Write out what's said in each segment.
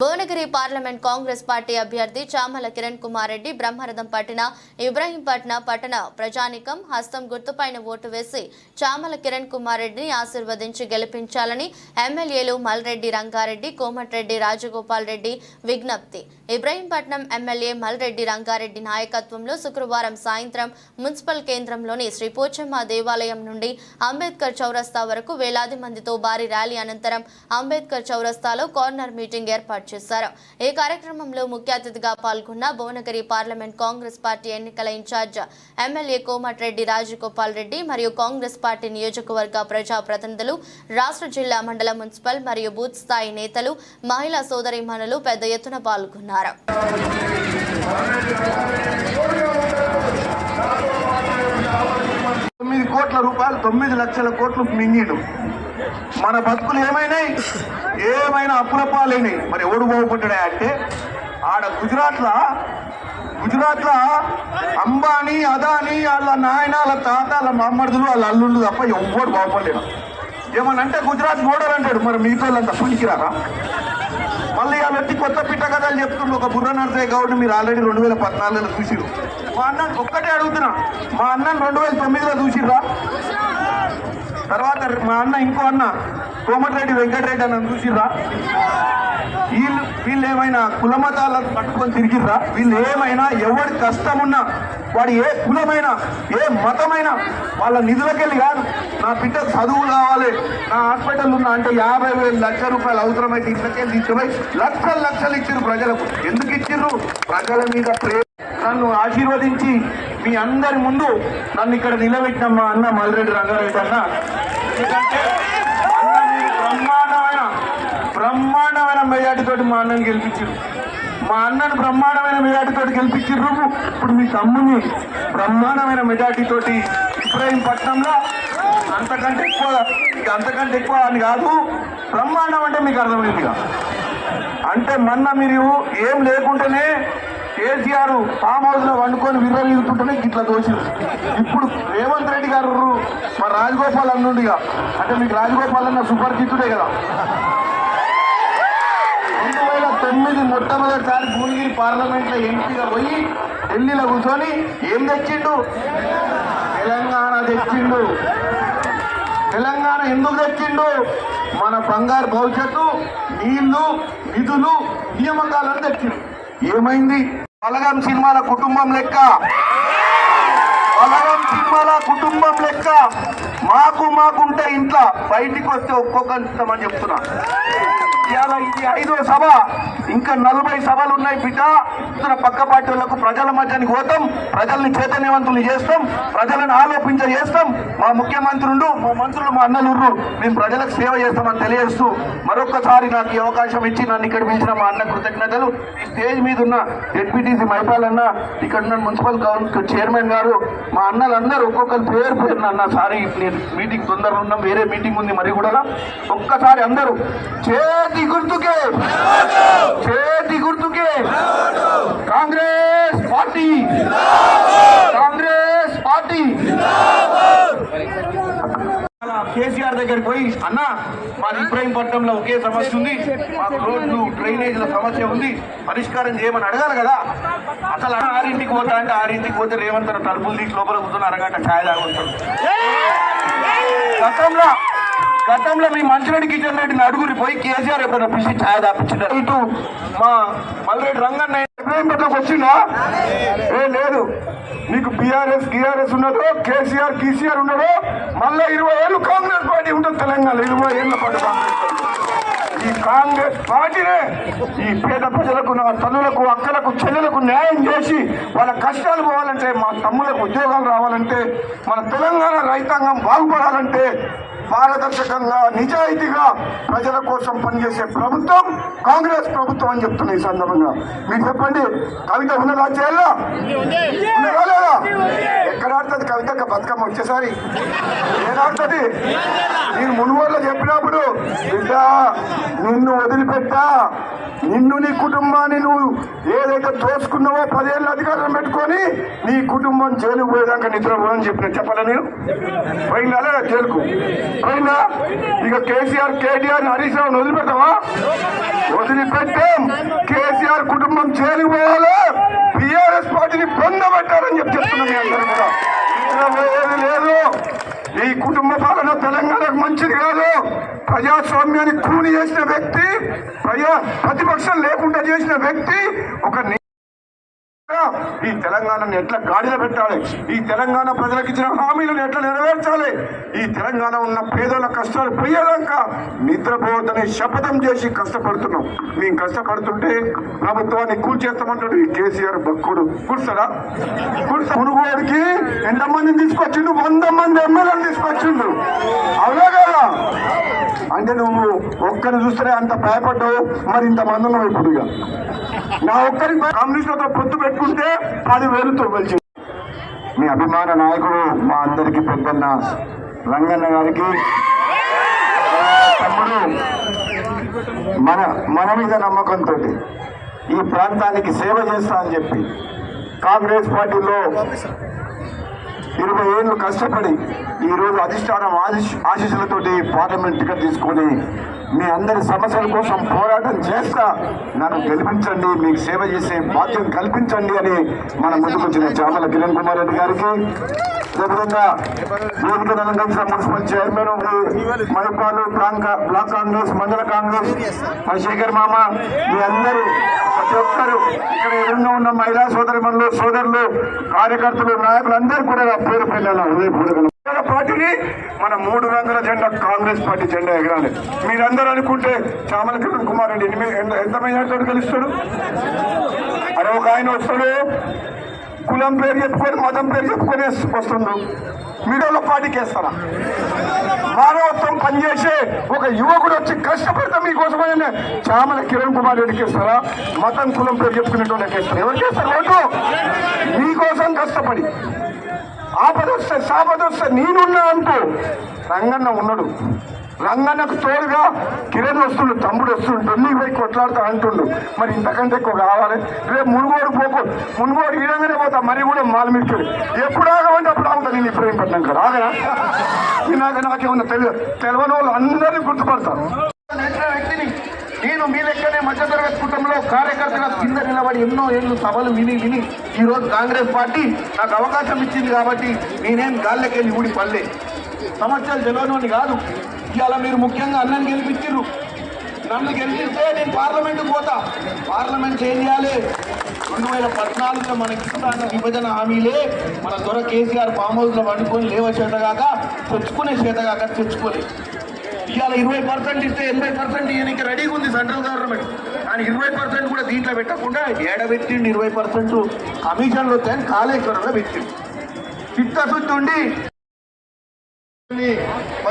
Bhuvanagiri parliament Congress party అభ్యర్థి చామల కిరణ్ కుమార్ రెడ్డి బ్రహ్మరథం పట్టిన ఇబ్రహీంపట్న పట్టణ ప్రజానికం హస్తం గుర్తుపైన ఓటు వేసి చామల కిరణ్ కుమార్ రెడ్డిని ఆశీర్వదించి గెలిపించాలని ఎమ్మెల్యేలు మల్రెడ్డి రంగారెడ్డి కోమటిరెడ్డి రాజగోపాల్ రెడ్డి విజ్ఞప్తి. ఇబ్రహీంపట్నం ఎమ్మెల్యే మల్రెడ్డి రంగారెడ్డి నాయకత్వంలో శుక్రవారం సాయంత్రం మున్సిపల్ కేంద్రంలోని శ్రీ పోచమ్మ దేవాలయం నుండి అంబేద్కర్ చౌరస్తా వరకు వేలాది మందితో భారీ ర్యాలీ అనంతరం అంబేద్కర్ చౌరస్తాలో కార్నర్ మీటింగ్ ఏర్పాటు చేశారు. ఈ కార్యక్రమంలో ముఖ్య అతిథిగా పాల్గొన్న భువనగిరి పార్లమెంట్ కాంగ్రెస్ పార్టీ ఎన్నికల in charge MLA Komatireddy Rajagopal Reddy మరియు కాంగ్రెస్ పార్టీ నియోజకవర్గ ప్రజా ప్రతినిధులు రాష్ట్ర జిల్లా మండల మున్సిపల్ మరియు బూత్ స్థాయి నేతలు మహిళా సోదరిమణులు పెద్ద ఎత్తున పాల్గొన్నారు. తొమ్మిది కోట్ల రూపాయలు తొమ్మిది లక్షల కోట్లు మింగిడు. మన బతుకులు ఏమైనాయి? ఏమైనా అప్పుల పాలైనాయి. మరి ఎవడు బాగుపడ్డా అంటే ఆడ గుజరాత్లో గుజరాత్లో అంబానీ అదానీ వాళ్ళ నాయన వాళ్ళ తాత వాళ్ళ మమ్మడుదులు వాళ్ళ అల్లుళ్ళు తప్ప ఎవ్వడు బాగుపడలేడు ఏమనంటే గుజరాత్ మోడల్ అంటాడు. మరి మిగతా వాళ్ళంతా పనికిరారా? మళ్ళీ వాళ్ళు కొత్త పిట్ట కథలు చెప్తుండ్రు ఒక బుర్ర నరసయ్య గౌడ్ని మీరు ఆల్రెడీ రెండు వేల పద్నాలుగులో చూసిరు మా అన్న ఒక్కటే అడుగుతున్నా. మా అన్నను రెండు వేల తొమ్మిదిలో చూసిర్రా? తర్వాత మా అన్న ఇంకో అన్న కోమటిరెడ్డి వెంకటరెడ్డి అన్న చూసిర్రా. వీళ్ళు వీళ్ళు ఏమైనా కులమతాలను పట్టుకొని తిరిగిర్రా? వీళ్ళు ఏమైనా ఎవరి కష్టమున్నా వాడు ఏ కులమైనా ఏ మతమైనా వాళ్ళ నిధులకెళ్ళి కాదు నా బిడ్డ చదువు కావాలి నా హాస్పిటల్ ఉన్నా అంటే యాభై వేలు లక్ష రూపాయలు అవసరమైతే ఇంతకెళ్ళి ఇచ్చిపోయి లక్షలు లక్షలు ఇచ్చిర్రు ప్రజలకు. ఎందుకు ఇచ్చిర్రు? ప్రజల మీద ప్రేమ నన్ను ఆశీర్వదించి మీ అందరి ముందు నన్ను ఇక్కడ నిలబెట్టిన మా అన్న మల్రెడ్డి రంగారెడ్డి అన్న. ఎందుకంటే బ్రహ్మాండమైన బ్రహ్మాండమైన మెజార్టీతోటి మా అన్నని గెలిపించారు మా అన్నను బ్రహ్మాండమైన మెజార్టీతోటి గెలిపించారు ఇప్పుడు మీ తమ్ముని బ్రహ్మాండమైన మెజార్టీతోటి ఇబ్రాహీంపట్నంలో అంతకంటే ఎక్కువ అంతకంటే ఎక్కువ అని కాదు. బ్రహ్మాండం అంటే మీకు అర్థమైంది ఇక అంటే మొన్న మీరు ఏం లేకుంటేనే కేసీఆర్ ఫామ్ హౌస్లో వండుకొని విర్రవీగుతుంటేనే ఇట్లా దోషులు ఇప్పుడు రేవంత్ రెడ్డి గారు మా రాజగోపాల్ అన్నుండిగా. అంటే మీకు రాజగోపాల్ అన్న సుపరిచితుడే కదా. రెండు వేల తొమ్మిది మొట్టమొదటిసారి భువనగిరి పార్లమెంట్లో ఎంపీగా పోయి ఢిల్లీలో కూర్చొని ఏం తెచ్చిండు? తెలంగాణ తెచ్చిండు. తెలంగాణ ఎందుకు తెచ్చిండు? మన బంగారు భవిష్యత్తు నీళ్ళు నిధులు నియామకాలను తెచ్చిండు. ఏమైంది? బలగం సినిమాల కుటుంబం లెక్క. బలగం సినిమాల కుటుంబం లెక్క. మాకు మాకుంటే ఇంట్లో బయటికి వస్తే ఒక్కొక్కరు ఇస్తామని చెప్తున్నా. ఇవాళ ఇది ఐదో సభ. ఇంకా నలభై సభలు ఉన్నాయి బిడ్డ. ఇతర పక్క పార్టీ వాళ్ళకు ప్రజల మధ్యానికి పోతాం. ప్రజల్ని చైతన్యవంతులు చేస్తాం. ప్రజలను ఆలోపించ చేస్తాం. మా ముఖ్యమంత్రులు మా మంత్రులు మా అన్నలుర్రు మేము ప్రజలకు సేవ చేస్తామని తెలియజేస్తూ మరొకసారి నాకు ఈ అవకాశం ఇచ్చి నన్ను ఇక్కడ పిలిచిన మా అన్న కృతజ్ఞతలు. ఈ స్టేజ్ మీద ఉన్న డిప్యూటీసీ మైపాల్ అన్న ఇక్కడ ఉన్న మున్సిపల్ గవర్నమెంట్ చైర్మన్ గారు మా అన్నలందరూ ఒక్కొక్కరు పేరు పేరు అన్న సారీ నేను మీటింగ్ తొందరగా ఉన్నాం వేరే మీటింగ్ ఉంది మరి కూడా. ఒక్కసారి అందరూ చేతి గుర్తుకే చేతి గుర్తుకే Congress party. Congress party. KCR దగ్గరికి పోయి అన్న మా ఇబ్రాహీంపట్నంలో ఒకే సమస్య ఉంది. మాకు రోడ్లు డ్రైనేజీల సమస్య ఉంది. పరిష్కారం చేయమని అడగాలి కదా. అసలు ఆరింటికి పోతా అంటే ఆరింటికి పోతే రేవంత్ తలుపులు తీసి లోపల కూర్చొని అరగంట ఛాయ్ తాగుతాడు గతంలో గతంలో మీ మంచిరెడ్డి కిషన్ రెడ్డిని అడుగురి పోయి కేసీఆర్ ఎప్పుడైనా పిలిచి ఛాయ్ దాపించారు ఇటు మా మల్లరెడ్డి రంగన్న ఇబ్రాహీంపట్నంకి వచ్చిందా? ఏ లేదు. నీకు బీఆర్ఎస్ టీఆర్ఎస్ ఉన్నదో కేసీఆర్ కేసీఆర్ ఉన్నదో మళ్ళీ ఇరవై ఏళ్ళు కాంగ్రెస్ పార్టీ ఉంటుంది తెలంగాణ ఇరవై ఏళ్ళ పాటు ఈ కాంగ్రెస్ పార్టీనే ఈ పేద ప్రజలకు నా తల్లులకు అక్కలకు చెల్లెలకు న్యాయం చేసి వాళ్ళ కష్టాలు పోవాలంటే మా తమ్ములకు ఉద్యోగాలు రావాలంటే మన తెలంగాణ రైతాంగం బాగుపడాలంటే పారదర్శకంగా నిజాయితీగా ప్రజల కోసం పనిచేసే ప్రభుత్వం కాంగ్రెస్ ప్రభుత్వం అని చెప్తున్నా ఈ సందర్భంగా. మీరు చెప్పండి కవిత ఉన్నదా చేయాలా? లేదా? ఎక్కడ ఆడుతుంది కవిత? బతుకమ్మ వచ్చేసారి. ఏడాడుతుంది నేను మునుగోడులో చెప్పినప్పుడు బిడ్డ నిన్ను వదిలిపెట్టా. నిన్ను నీ కుటుంబాన్ని నువ్వు ఏదైతే దోచుకున్నావో పదేళ్ళ అధికారం పెట్టుకొని నీ కుటుంబం జైలుకు పోయేదాకా నిద్ర చెప్పిన చెప్పాలా నేను? పోయిందా జైలుకు. పోయిందా? ఇక కేసీఆర్ కేటీఆర్ హరీష్ రావు వదిలిపెట్టావా? వదిలిపెట్టాం? కేసీఆర్ కుటుంబం చేరిపోవాలి టిఆర్ఎస్ పార్టీని పొందబెట్టారని చెప్పి చెప్తున్నాం మీ అందరూ కూడా. లేదు. ఈ కుటుంబ పాలన తెలంగాణకు మంచిది కాదు. ప్రజాస్వామ్యాన్ని కూని చేసిన వ్యక్తి ప్రజా ప్రతిపక్షం లేకుండా చేసిన వ్యక్తి ఒక ఈ తెలంగాణను ఎట్లా గాడిలో పెట్టాలి? ఈ తెలంగాణ ప్రజలకు ఇచ్చిన హామీలను ఎట్లా నెరవేర్చాలి? ఈ తెలంగాణ ఉన్న పేదల కష్టాలు పోయేదాక నిద్రపోవద్దని శపథం చేసి కష్టపడుతున్నాం. మేము కష్టపడుతుంటే ప్రభుత్వాన్ని కూల్చేస్తామంటాడు ఈ కేసీఆర్ భక్కుడు కూర్చోరా? కూర్చో. ఎంత ఎంతమందిని తీసుకొచ్చిండు? వంద మంది ఎమ్మెల్యేలు తీసుకొచ్చిండు. అవునా కదా. అంటే నువ్వు ఒక్కరిని చూస్తే అంత భయపడ్డావు మరి ఇంతమంది ఉన్నావు ఇప్పుడు ఇక. నా ఒక్కరి కమ్యూనిస్టులతో పొత్తు పెట్టుకుంటే పది వేలుతో కలిసి మీ అభిమాన నాయకుడు మా అందరికి పెద్దన్న రంగన్న గారికి. తమ్ముడు మన మన మీద నమ్మకంతో ఈ ప్రాంతానికి సేవ చేస్తా అని చెప్పి కాంగ్రెస్ పార్టీలో ఇరవై ఏళ్ళు కష్టపడి ఈ రోజు అధిష్టానం ఆశీస్ ఆశీస్సులతోటి పార్లమెంట్ టికెట్ తీసుకొని మీ అందరి సమస్యల కోసం పోరాటం చేస్తా నన్ను గెలిపించండి మీకు సేవ చేసే బాధ్యత కల్పించండి అని మన ముందుకొచ్చిన చామల కిరణ్ కుమార్ రెడ్డి గారికి అదేవిధంగా వేదిక అలంకరించిన మున్సిపల్ చైర్మన్ మైపాలు బ్లాక్ కాంగ్రెస్ మండల కాంగ్రెస్. శేఖర్ మామ మీ అందరూ ప్రతి ఒక్కరు ఇక్కడ ఎదురుగా ఉన్న మహిళా సోదరిమణులు సోదరులు కార్యకర్తలు నాయకులు అందరూ కూడా పేరు పిల్లల ఉదయపూర్వకం పార్టీని మన మూడు రంగుల జెండా కాంగ్రెస్ పార్టీ జెండా ఎగరాలి. మీరందరూ అనుకుంటే చామల కిరణ్ కుమార్ రెడ్డి ఎన్ని- ఎంత- ఎంత మెజార్టీతో గెలుస్తాడు? అరే ఒక ఆయన వస్తాడు. కులం పేరు చెప్పుకొని మతం పేరు చెప్పుకొని వస్తుండ్రు. మీడియాలో పాటికేస్తారా? మానవత్వం పనిచేసే ఒక యువకుడు వచ్చి కష్టపడతాం మీకోసమైనా చామల కిరణ్ కుమార్ రెడ్డికి ఇస్తారా? మతం కులం పేరు చెప్పుకునేటోళ్ళకి ఇస్తారు? ఎవరికి ఇస్తారు? ఓటు మీకోసం కష్టపడి. ఆపదొస్తే సాపదొస్తే నేనున్నా అంటూ రంగన్న ఉన్నాడు. రంగన్నకు తోడుగా కిరణ్ వస్తుండు తమ్ముడు వస్తుండు ఢిల్లీకి పోయి కొట్లాడుతా అంటుండు. మరి ఇంతకంటే ఎక్కువ కావాలి. రేపు మునుగోడు పోకు. మునుగోడు ఈడంగానే పోతా మరి కూడా మాలమిడికి ఎప్పుడు ఆగమంటే అప్పుడు ఆగుతా నేను ఇప్పుడు ఏం పెట్టాం కదా ఆగరా ఇలాగ నాకేమన్నా తెలియదు తెలియని వాళ్ళు అందరినీ గుర్తుపడతారు. వ్యక్తిని నేను మీ లెక్కనే మధ్యతరగతి కుటుంబంలో కార్యకర్తగా కింద నిలబడి ఎన్నో ఏళ్ళు సభలు విని విని ఈ రోజు కాంగ్రెస్ పార్టీ నాకు అవకాశం ఇచ్చింది కాబట్టి నేనేం గాల్లెకెళ్ళి ఊడి పల్లె సమస్యలు తెలియని కాదు. ఇవాళ మీరు ముఖ్యంగా అన్నని గెలిపించారు నన్ను గెలిపిస్తే నేను పార్లమెంట్కి పోతా. పార్లమెంట్ ఏం చేయాలి? రెండు వేల పద్నాలుగులో మనకి ఇస్తున్న విభజన హామీలే. మన దొర కేసీఆర్ ఫామ్ హౌస్లో వండుకొని లేవ చేతగాక తెచ్చుకునే చేతగాక తెచ్చుకోలే. ఇవాళ ఇరవై పర్సెంట్ ఇస్తే ఎనభై పర్సెంట్ ఈయనకి రెడీగా ఉంది సెంట్రల్ గవర్నమెంట్. కానీ ఇరవై పర్సెంట్ కూడా దీంట్లో పెట్టకుండా ఏడబెట్టిండి ఇరవై పర్సెంట్. కమిషన్లు వచ్చాయని కాళేశ్వరంలో పెట్టిండు. చిత్తశుద్ధి ఉండి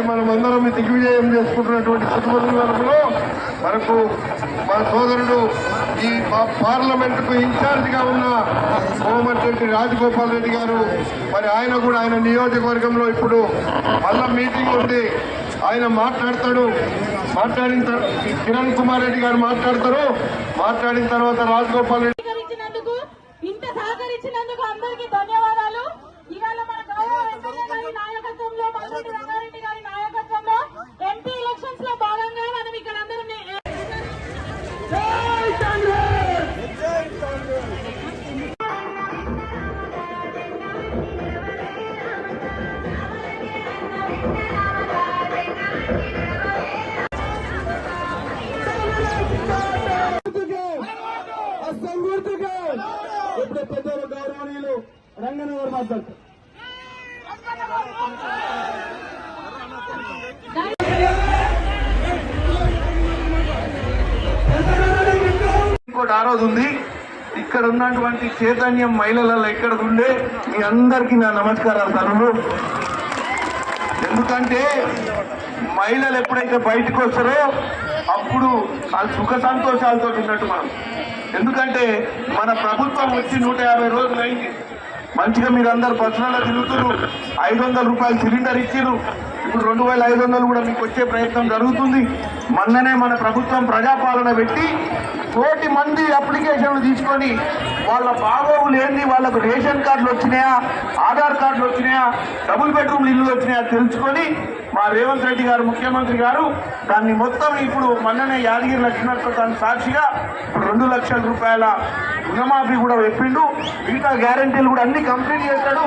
మరి మనం అందరం దిగ్విజయం చేసుకుంటున్నటువంటి సందర్భంలో మనకు మన సోదరుడు ఈ మా పార్లమెంటుకు ఇన్ఛార్జిగా ఉన్న కోమటిరెడ్డి రాజగోపాల్ రెడ్డి గారు మరి ఆయన కూడా ఆయన నియోజకవర్గంలో ఇప్పుడు మళ్ళా మీటింగ్ ఉంది. ఆయన మాట్లాడతాడు. మాట్లాడిన తర్వాత కిరణ్ కుమార్ రెడ్డి గారు మాట్లాడతారు. మాట్లాడిన తర్వాత రాజగోపాల్ రెడ్డి ఇంత సహకరించినందుకు అందరికీ ధన్యవాదాలు. ఇవాళ మన గౌరవ వెంకయ్య గారి నాయకత్వంలో మల్లెడ్డి రంగారెడ్డి గారి నాయకత్వంలో ఎంపీ ఎలక్షన్స్లో భాగంగా మనం ఇక్కడ అందరం ఇంకోటి ఆ రోజు ఉంది. ఇక్కడ ఉన్నటువంటి చైతన్యం మహిళలలో ఎక్కడ ఉండే? మీ అందరికీ నా నమస్కారాలు తనులు. ఎందుకంటే మహిళలు ఎప్పుడైతే బయటకు వస్తారో అప్పుడు వాళ్ళ సుఖ సంతోషాలతో ఉన్నట్టు మనం. ఎందుకంటే మన ప్రభుత్వం వచ్చి నూట యాభై రోజులు అయింది. మంచిగా మీరు అందరు బస్సులలో తిరుగుతున్నారు. ఐదు వందల రూపాయలు సిలిండర్ ఇచ్చిర్రు ఇప్పుడు రెండు వేల ఐదు వందలు కూడా మీకు వచ్చే ప్రయత్నం జరుగుతుంది. మొన్ననే మన ప్రభుత్వం ప్రజాపాలన పెట్టి కోటి మంది అప్లికేషన్లు తీసుకొని వాళ్ళ బాగోగులు ఏంది? వాళ్ళకు రేషన్ కార్డులు వచ్చినాయా? ఆధార్ కార్డులు వచ్చినాయా? డబుల్ బెడ్రూమ్ ఇల్లు వచ్చినాయా తెలుసుకొని మా రేవంత్ రెడ్డి గారు ముఖ్యమంత్రి గారు దాన్ని మొత్తం ఇప్పుడు మొన్ననే యాదగిరి లక్ష్మణతో సాక్షిగా ఇప్పుడు రెండు లక్షల రూపాయల రుణమాఫీ కూడా చెప్పిండు. మిగతా గ్యారంటీలు కూడా అన్ని కంప్లీట్ చేస్తాడు